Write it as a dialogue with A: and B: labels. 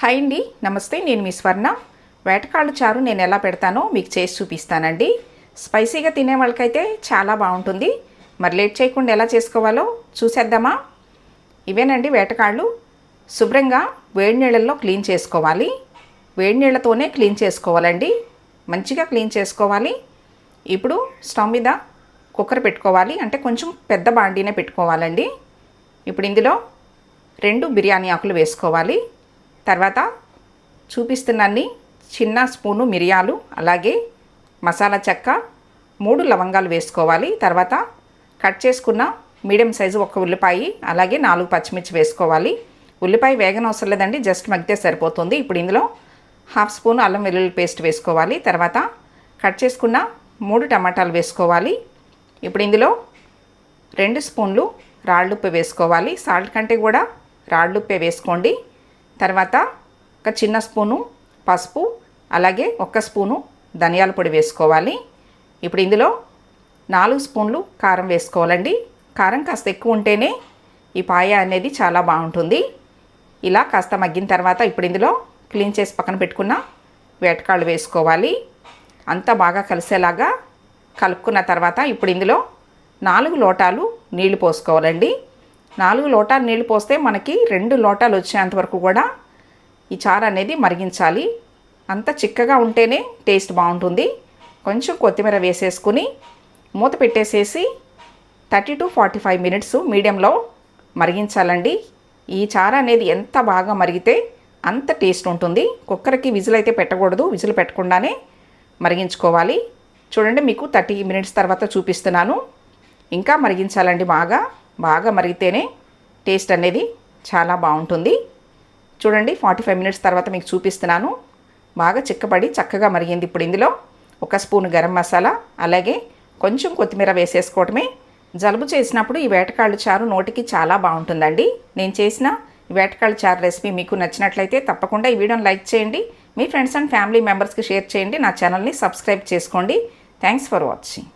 A: Hi అండి నమస్తే నేను మీ స్వర్ణ. వేటకాళ్ళు చారు నేను ఎలా పెడతానో మీకు చేసి చూపిస్తానండి. స్పైసీగా తినే వాళ్ళకైతే చాలా బాగుంటుంది. మరి లేట్ చేయకుండా ఎలా చేసుకోవాలో చూసేద్దామా? ఇవేనండి వేటకాళ్ళు. శుభ్రంగా వేడి నీళ్ళల్లో క్లీన్ చేసుకోవాలి. వేడి నీళ్ళతోనే క్లీన్ చేసుకోవాలండి. మంచిగా క్లీన్ చేసుకోవాలి. ఇప్పుడు స్టవ్ మీద కుక్కర్ పెట్టుకోవాలి. అంటే కొంచెం పెద్ద బాండీనే పెట్టుకోవాలండి. ఇప్పుడు ఇందులో రెండు బిర్యానీ ఆకులు వేసుకోవాలి. తర్వాత చూపిస్తున్నాన్ని చిన్న స్పూను మిరియాలు అలాగే మసాలా చెక్క మూడు లవంగాలు వేసుకోవాలి. తర్వాత కట్ చేసుకున్న మీడియం సైజు ఒక ఉల్లిపాయ అలాగే నాలుగు పచ్చిమిర్చి వేసుకోవాలి. ఉల్లిపాయ వేగనవసరం లేదండి జస్ట్ మగ్గితే సరిపోతుంది. ఇప్పుడు ఇందులో హాఫ్ స్పూన్ అల్లం వెల్లుల్లి పేస్ట్ వేసుకోవాలి. తర్వాత కట్ చేసుకున్న మూడు టమాటాలు వేసుకోవాలి. ఇప్పుడు ఇందులో రెండు స్పూన్లు రాళ్ళుప్పు వేసుకోవాలి. సాల్ట్ కంటే కూడా రాళ్ళుప్పే వేసుకోండి. తర్వాత ఒక చిన్న స్పూను పసుపు అలాగే ఒక్క స్పూను ధనియాల పొడి వేసుకోవాలి. ఇప్పుడు ఇందులో నాలుగు స్పూన్లు కారం వేసుకోవాలండి. కారం కాస్త ఎక్కువ ఉంటేనే ఈ పాయ అనేది చాలా బాగుంటుంది. ఇలా కాస్త మగ్గిన తర్వాత ఇప్పుడు ఇందులో క్లీన్ చేసి పక్కన పెట్టుకున్న వేటకాళ్ళు వేసుకోవాలి. అంతా బాగా కలిసేలాగా కలుపుకున్న తర్వాత ఇప్పుడు ఇందులో నాలుగు లోటాలు నీళ్ళు పోసుకోవాలండి. నాలుగు లోటాలు నీళ్ళు పోస్తే మనకి రెండు లోటాలు వచ్చేంత వరకు కూడా ఈ చారు అనేది మరిగించాలి. అంత చిక్కగా ఉంటేనే టేస్ట్ బాగుంటుంది. కొంచెం కొత్తిమీర వేసేసుకుని మూత పెట్టేసేసి thirty to forty five minutes మీడియంలో మరిగించాలండి. ఈ చారు అనేది ఎంత బాగా మరిగితే అంత టేస్ట్ ఉంటుంది. కుక్కర్కి విజిల్ అయితే పెట్టకూడదు. విజిల్ పెట్టకుండానే మరిగించుకోవాలి. చూడండి మీకు థర్టీ మినిట్స్ తర్వాత చూపిస్తున్నాను. ఇంకా మరిగించాలండి బాగా. బాగా మరిగితేనే టేస్ట్ అనేది చాలా బాగుంటుంది. చూడండి ఫార్టీ ఫైవ్ మినిట్స్ తర్వాత మీకు చూపిస్తున్నాను. బాగా చిక్కబడి చక్కగా మరిగింది ఇప్పుడు ఇందులో. ఒక స్పూన్ గరం మసాలా అలాగే కొంచెం కొత్తిమీర వేసేసుకోవటమే. జలుబు చేసినప్పుడు ఈ వేటకాళ్ళు చారు నోటికి చాలా బాగుంటుందండి. నేను చేసిన ఈ వేటకాళ్ళు చారు రెసిపీ మీకు నచ్చినట్లయితే తప్పకుండా ఈ వీడియోని లైక్ చేయండి. మీ ఫ్రెండ్స్ అండ్ ఫ్యామిలీ మెంబర్స్కి షేర్ చేయండి. నా ఛానల్ని సబ్స్క్రైబ్ చేసుకోండి. Thanks for watching.